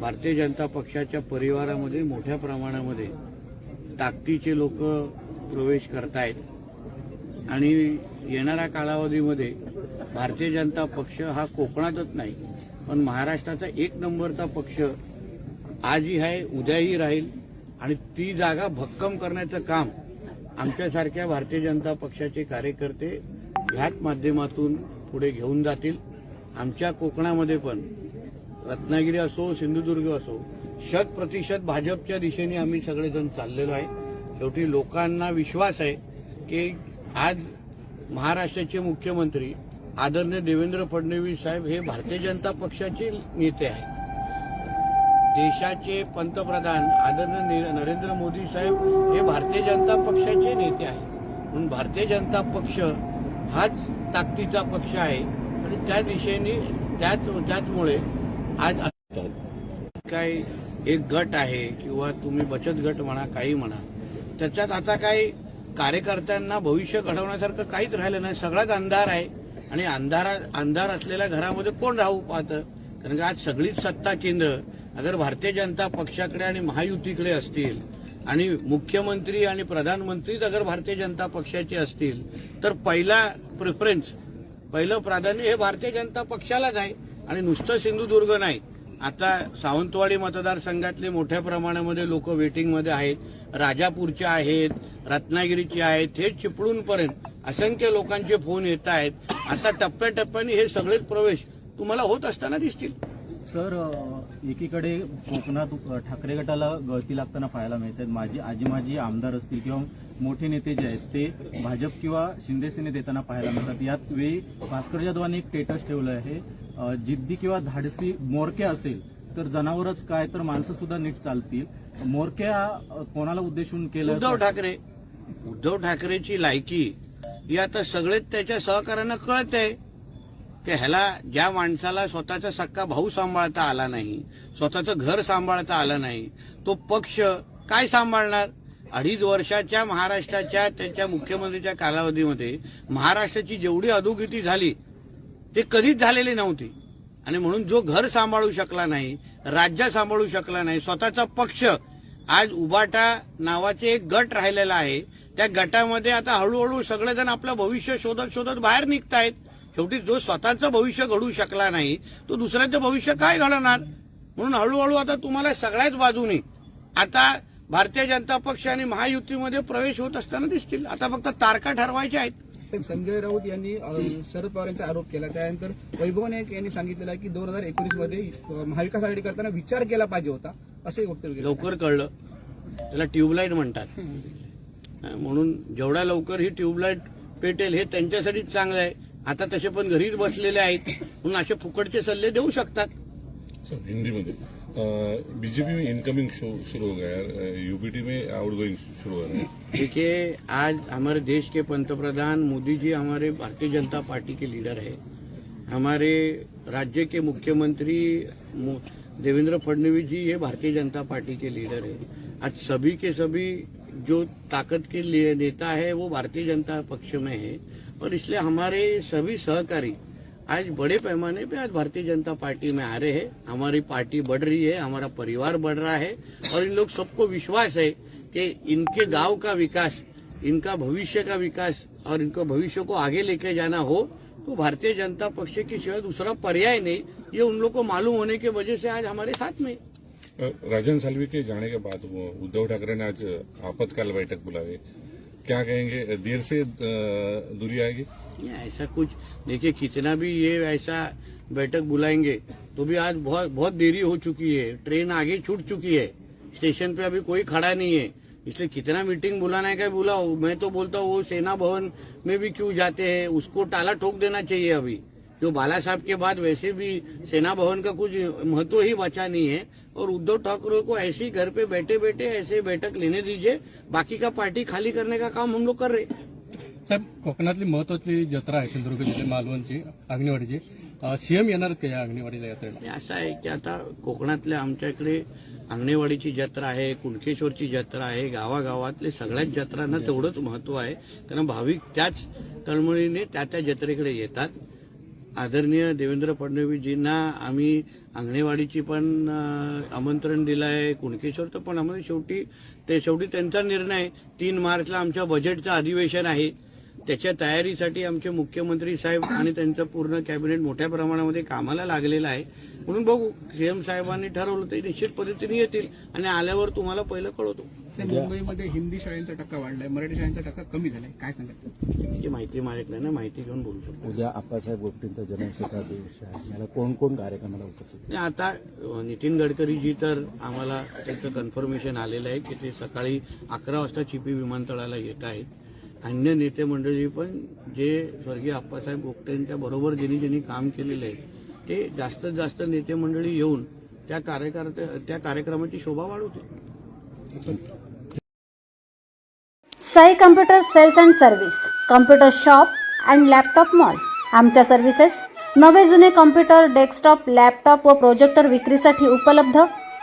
भारतीय जनता पक्षाच्या परिवारामध्ये मोठ्या प्रमाणामध्ये ताकदीचे लोक प्रवेश करतायत. आणि येणाऱ्या कालावधीमध्ये भारतीय जनता पक्ष हा कोकणातच नाही पण महाराष्ट्राचा एक नंबरचा पक्ष आजही आहे उद्याही राहील. आणि ती जागा भक्कम करण्याचं काम आमच्यासारख्या भारतीय जनता पक्षाचे कार्यकर्ते ह्याच माध्यमातून पुढे घेऊन जातील. आमच्या कोकणामध्ये पण रत्नागिरी असो सिंधुदुर्ग असो शत प्रतिशत भाजपच्या दिशेने आम्ही सगळेजण चाललेलो आहे. शेवटी लोकांना विश्वास आहे की आज महाराष्ट्राचे मुख्यमंत्री आदरणीय देवेंद्र फडणवीस साहेब हे भारतीय जनता पक्षाचे नेते आहेत. देशाचे पंतप्रधान आदरणीय नरेंद्र मोदी साहेब हे भारतीय जनता पक्षाचे नेते आहेत. म्हणून भारतीय जनता पक्ष हाच ताकदीचा पक्ष आहे. आणि त्या दिशेने त्याच त्याचमुळे आज काय एक गट आहे किंवा तुम्ही बचत गट म्हणा काही म्हणा त्याच्यात आता काही कार्यकर्त्यांना भविष्य घडवण्यासारखं काहीच राहिलं नाही. सगळाच अंधार आहे आणि अंधारा अंधार असलेल्या घरामध्ये कोण राहू पाहतं? कारण का आज सगळीच सत्ता केंद्र अगर भारतीय जनता पक्षाकडे आणि महायुतीकडे असतील आणि मुख्यमंत्री आणि प्रधानमंत्रीच अगर भारतीय जनता पक्षाचे असतील तर पहिला प्रेफरन्स पहिलं प्राधान्य हे भारतीय जनता पक्षालाच आहे. आणि नुसतं सिंधुदुर्ग नाही. आता सावंतवाडी मतदारसंघातले मोठ्या प्रमाणामध्ये लोक वेटिंगमध्ये आहेत. राजापूरचे आहेत रत्नागिरीचे आहेत थेट चिपळूणपर्यंत असंख्य लोकांचे फोन येत आहेत. आता टप्प्याटप्प्याने हे सगळेच प्रवेश तुम्हाला होत असताना दिसतील. सर एकीकडे कोकणात ठाकरे गटाला गळती लागताना पाहायला मिळतात. माझी आजी माझी आमदार असतील किंवा मोठे नेते जे आहेत ते भाजप किंवा शिंदेसेने देताना येताना पाहायला मिळतात. यात वेळी भास्कर जाधवांनी एक स्टेटस ठेवलं आहे. जिद्दी किंवा धाडसी मोरक्या असेल तर जनावरच काय तर माणसं सुद्धा नीट चालतील. मोरक्या कोणाला उद्देशून केलं उद्धव ठाकरे उद्धव ठाकरेची लायकी ही आता सगळेच त्याच्या सहकार्यांना कळत आहे की ह्याला ज्या माणसाला स्वतःचा सक्का भाऊ सांभाळता आला नाही स्वतःचं घर सांभाळता आलं नाही तो पक्ष काय सांभाळणार? अडीच वर्षाच्या महाराष्ट्राच्या त्याच्या मुख्यमंत्रीच्या कालावधीमध्ये महाराष्ट्राची जेवढी अधोगती झाली ते कधीच झालेले नव्हती. आणि म्हणून जो घर सांभाळू शकला नाही राज्य सांभाळू शकला नाही स्वतःचा पक्ष आज उबाटा नावाचे एक गट राहिलेला आहे. त्या गटामध्ये आता हळूहळू सगळेजण आपलं भविष्य शोधत शोधत बाहेर निघतायत. शेवटी जो स्वतःचं भविष्य घडू शकला नाही तो दुसऱ्याचं भविष्य काय घडवणार म्हणून हळूहळू आता तुम्हाला सगळ्याच बाजूने आता भारतीय जनता पक्ष आणि महायुतीमध्ये प्रवेश होत असताना दिसतील. आता फक्त तारखा ठरवायच्या आहेत. साहेब संजय राऊत यांनी शरद पवार यांचा आरोप केला. त्यानंतर वैभव नाईक यांनी सांगितलेलं आहे की दोन हजार एकोणीसमध्ये महाविकास आघाडी करताना विचार केला पाहिजे होता असं वक्तव्य केलं. लवकर कळलं. त्याला ट्यूबलाईट म्हणतात. म्हणून जेवढ्या लवकर ही ट्यूबलाईट पेटेल हे त्यांच्यासाठीच चांगलं आहे. आता तसे पण घरीच बसलेले आहेत. म्हणून असे फुकटचे सल्ले देऊ शकतात. सर हिंदी में बीजेपी में इनकमिंग शुरू हो गया है. यूपीटी में आउटगोइंग शुरू हो रहा है. देखिए आज हमारे देश के पंतप्रधान मोदी जी हमारे भारतीय जनता पार्टी के लीडर है। हमारे राज्य के मुख्यमंत्री मो- देवेंद्र फडणवीस जी ये भारतीय जनता पार्टी के लीडर है। आज सभी के सभी जो ताकत के लिए नेता है वो भारतीय जनता पक्ष में है। और इसलिए हमारे सभी सहकारी आज बड़े पैमाने पे आज भारतीय जनता पार्टी में आ रहे हैं। हमारी पार्टी बढ़ रही है हमारा परिवार बढ़ रहा है और इन लोग सबको विश्वास है कि इनके गाँव का विकास इनका भविष्य का विकास और इनको भविष्य को आगे लेके जाना हो तो भारतीय जनता पक्ष के सिवाय दूसरा पर्याय नहीं। ये उन लोग को मालूम होने की वजह से आज हमारे साथ में। राजन सालवी के जाने के बाद उद्धव ठाकरे ने आज आपातकाल बैठक बुलाई। क्या कहेंगे देर से दूरी आएगी? ऐसा कुछ देखिए कितना भी ये ऐसा बैठक बुलाएँगे तो भी आज बहुत बहुत देरी हो चुकी है। ट्रेन आगे छूट चुकी है। स्टेशन पे अभी कोई खड़ा नहीं है। इसलिए कितना मीटिंग बुलाना है, क्या बुलाओ मैं तो बोलता हूँ, वो सेना भवन में भी क्यों जाते हैं? उसको टाला ठोक देना चाहिए अभी। जो बाला साहब के बाद वैसे भी सेना भवन का कुछ महत्व ही बचा नहीं है। और उद्धव ठाकरे को ऐसे ही घर पे बैठे बैठे ऐसे बैठक लेने दीजिए, बाकी का पार्टी खाली करने का काम हम लोग कर रहे. साहेब, कोकणातली महत्वाची जत्रा आहे, सिंधुदुर्ग जिल्ह्यात मालवणची आग्नेवाडीची सीएम येणार आहेत का या आग्नेवाडीला यात्रेला असं आहे की आता कोकणातल्या आमच्या इकडे अंगणेवाडीची जत्रा आहे कुणकेश्वरची जत्रा आहे गावागावातले सगळ्याच जत्रांना तेवढंच महत्त्व आहे. कारण भाविक त्याच तळमळीने त्या त्या जत्रेकडे येतात. आदरणीय देवेंद्र फडणवीसजींना आम्ही अंगणेवाडीची पण आमंत्रण दिलं आहे कुणकेश्वरचं पण आम्हाला शेवटी ते शेवटी त्यांचा निर्णय. तीन मार्चला आमच्या बजेटचं अधिवेशन आहे. त्याच्या तयारीसाठी आमचे मुख्यमंत्री साहेब आणि त्यांचं पूर्ण कॅबिनेट मोठ्या प्रमाणामध्ये कामाला लागलेलं आहे. म्हणून बघू सीएम साहेबांनी ठरवलं ते निश्चित पद्धतीने येतील आणि आल्यावर तुम्हाला पहिलं कळवतो. साहेब, मुंबईमध्ये हिंदी शाळांचा टक्का वाढलाय मराठी शाळांचा टक्का कमी झालाय. काय सांगाल? ही माहिती माझ्याकडे ना माहिती घेऊन बोलू शकतो. उद्या आप्पासाहेब गोष्टींचा जनौषधा दिवस आहे. याला कोण कोण कार्यक्रमाला उपस्थित आता नितीन गडकरीजी तर आम्हाला त्याचं कन्फर्मेशन आलेलं आहे की ते सकाळी अकरा वाजता चिपी विमानतळाला येत आहेत. अन्य नेते मंडळी पण जे स्वर्गीय आप्पासाहेब गोपटेंच्या बरोबर ज्यांनी ज्यांनी काम केलेलं आहे ते जास्तीत जास्त नेते मंडळी येऊन त्या कार्यकर्त्या त्या कार्यक्रमाची शोभा वाढवतील. Sai computer sales and service computer shop and laptop mall. आमच्या सर्व्हिसेस नवे जुने कम्प्युटर डेस्कटॉप लॅपटॉप व प्रोजेक्टर विक्रीसाठी उपलब्ध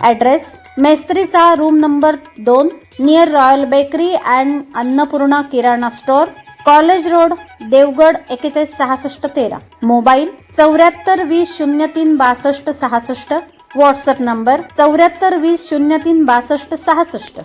ॲड्रेस मेस्त्रीचा रूम नंबर दोन near Royal Bakery and Annapurna Kirana store college road Devgad एकेचाळीस सहासष्ट तेरा. मोबाईल चौऱ्याहत्तर वीस शून्य तीन बासष्ट सहासष्ट. व्हॉट्सअप नंबर चौऱ्याहत्तर वीस शून्य तीन बासष्ट सहासष्ट.